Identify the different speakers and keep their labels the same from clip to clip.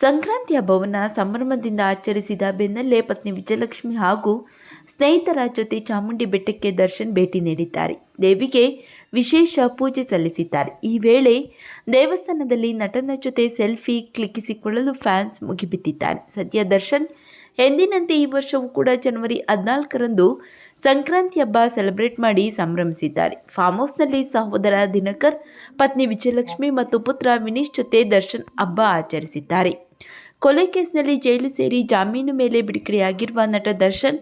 Speaker 1: ಸಂಕ್ರಾಂತಿ ಹಬ್ಬವನ್ನು ಸಂಭ್ರಮದಿಂದ ಆಚರಿಸಿದ ಬೆನ್ನಲ್ಲೇ ಪತ್ನಿ ವಿಜಯಲಕ್ಷ್ಮಿ ಹಾಗೂ ಸ್ನೇಹಿತರ ಜೊತೆ ಚಾಮುಂಡಿ ಬೆಟ್ಟಕ್ಕೆ ದರ್ಶನ್ ಭೇಟಿ ನೀಡಿದ್ದಾರೆ. ದೇವಿಗೆ ವಿಶೇಷ ಪೂಜೆ ಸಲ್ಲಿಸಿದ್ದಾರೆ. ಈ ವೇಳೆ ದೇವಸ್ಥಾನದಲ್ಲಿ ನಟನ ಜೊತೆ ಸೆಲ್ಫಿ ಕ್ಲಿಕ್ಕಿಸಿಕೊಳ್ಳಲು ಫ್ಯಾನ್ಸ್ ಮುಗಿಬಿದ್ದಿದ್ದಾರೆ. ಸದ್ಯ ದರ್ಶನ್ ಎಂದಿನಂತೆ ಈ ವರ್ಷವೂ ಕೂಡ ಜನವರಿ ಹದಿನಾಲ್ಕರಂದು ಸಂಕ್ರಾಂತಿ ಹಬ್ಬ ಸೆಲೆಬ್ರೇಟ್ ಮಾಡಿ ಸಂಭ್ರಮಿಸಿದ್ದಾರೆ. ಫಾರ್ಮ್ ಹೌಸ್ನಲ್ಲಿ ಸಹೋದರ ದಿನಕರ್, ಪತ್ನಿ ವಿಜಯಲಕ್ಷ್ಮಿ ಮತ್ತು ಪುತ್ರ ವಿನೀಶ್ ಜೊತೆ ದರ್ಶನ್ ಹಬ್ಬ ಆಚರಿಸಿದ್ದಾರೆ. ಕೊಲೆ ಕೇಸ್ನಲ್ಲಿ ಜೈಲು ಸೇರಿ ಜಾಮೀನು ಮೇಲೆ ಬಿಡುಗಡೆಯಾಗಿರುವ ನಟ ದರ್ಶನ್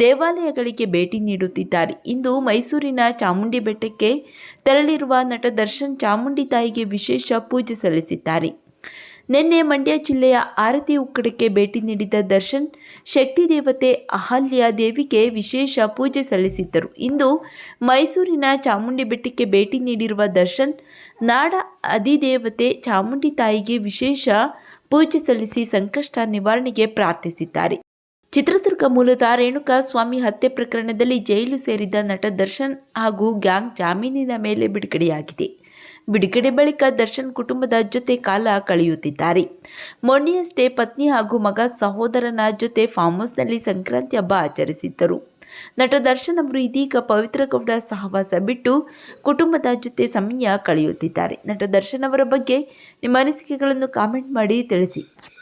Speaker 1: ದೇವಾಲಯಗಳಿಗೆ ಭೇಟಿ ನೀಡುತ್ತಿದ್ದಾರೆ. ಇಂದು ಮೈಸೂರಿನ ಚಾಮುಂಡಿ ಬೆಟ್ಟಕ್ಕೆ ತೆರಳಿರುವ ನಟ ದರ್ಶನ್ ಚಾಮುಂಡಿ ತಾಯಿಗೆ ವಿಶೇಷ ಪೂಜೆ ಸಲ್ಲಿಸಿದ್ದಾರೆ. ನಿನ್ನೆ ಮಂಡ್ಯ ಜಿಲ್ಲೆಯ ಆರತಿ ಉಕ್ಕಡಕ್ಕೆ ಭೇಟಿ ನೀಡಿದ ದರ್ಶನ್, ಶಕ್ತಿ ದೇವತೆ ಅಹಲ್ಯ ದೇವಿಗೆ ವಿಶೇಷ ಪೂಜೆ ಸಲ್ಲಿಸಿದ್ದರು. ಇಂದು ಮೈಸೂರಿನ ಚಾಮುಂಡಿ ಬೆಟ್ಟಕ್ಕೆ ಭೇಟಿ ನೀಡಿರುವ ದರ್ಶನ್, ನಾಡ ಅಧಿದೇವತೆ ಚಾಮುಂಡಿ ತಾಯಿಗೆ ವಿಶೇಷ ಪೂಜೆ ಸಲ್ಲಿಸಿ ಸಂಕಷ್ಟ ನಿವಾರಣೆಗೆ ಪ್ರಾರ್ಥಿಸಿದ್ದಾರೆ. ಚಿತ್ರದುರ್ಗ ಮೂಲದ ರೇಣುಕಾ ಸ್ವಾಮಿ ಹತ್ಯೆ ಪ್ರಕರಣದಲ್ಲಿ ಜೈಲು ಸೇರಿದ್ದ ನಟ ದರ್ಶನ್ ಹಾಗೂ ಗ್ಯಾಂಗ್ ಜಾಮೀನಿನ ಮೇಲೆ ಬಿಡುಗಡೆಯಾಗಿದೆ. ಬಿಡುಗಡೆ ಬಳಿಕ ದರ್ಶನ್ ಕುಟುಂಬದ ಜೊತೆ ಕಾಲ ಕಳೆಯುತ್ತಿದ್ದಾರೆ. ಮೊನ್ನೆಯಷ್ಟೇ ಪತ್ನಿ ಹಾಗೂ ಮಗ ಸಹೋದರನ ಜೊತೆ ಫಾರ್ಮ್ ಹೌಸ್ನಲ್ಲಿ ಸಂಕ್ರಾಂತಿ ಹಬ್ಬ ಆಚರಿಸಿದ್ದರು. ನಟ ದರ್ಶನ್ ಅವರು ಇದೀಗ ಪವಿತ್ರಗೌಡ ಸಹವಾಸ ಬಿಟ್ಟು ಕುಟುಂಬದ ಜೊತೆ ಸಮಯ ಕಳೆಯುತ್ತಿದ್ದಾರೆ. ನಟ ದರ್ಶನ್ ಅವರ ಬಗ್ಗೆ ನಿಮ್ಮ ಅನಿಸಿಕೆಗಳನ್ನು ಕಾಮೆಂಟ್ ಮಾಡಿ ತಿಳಿಸಿ.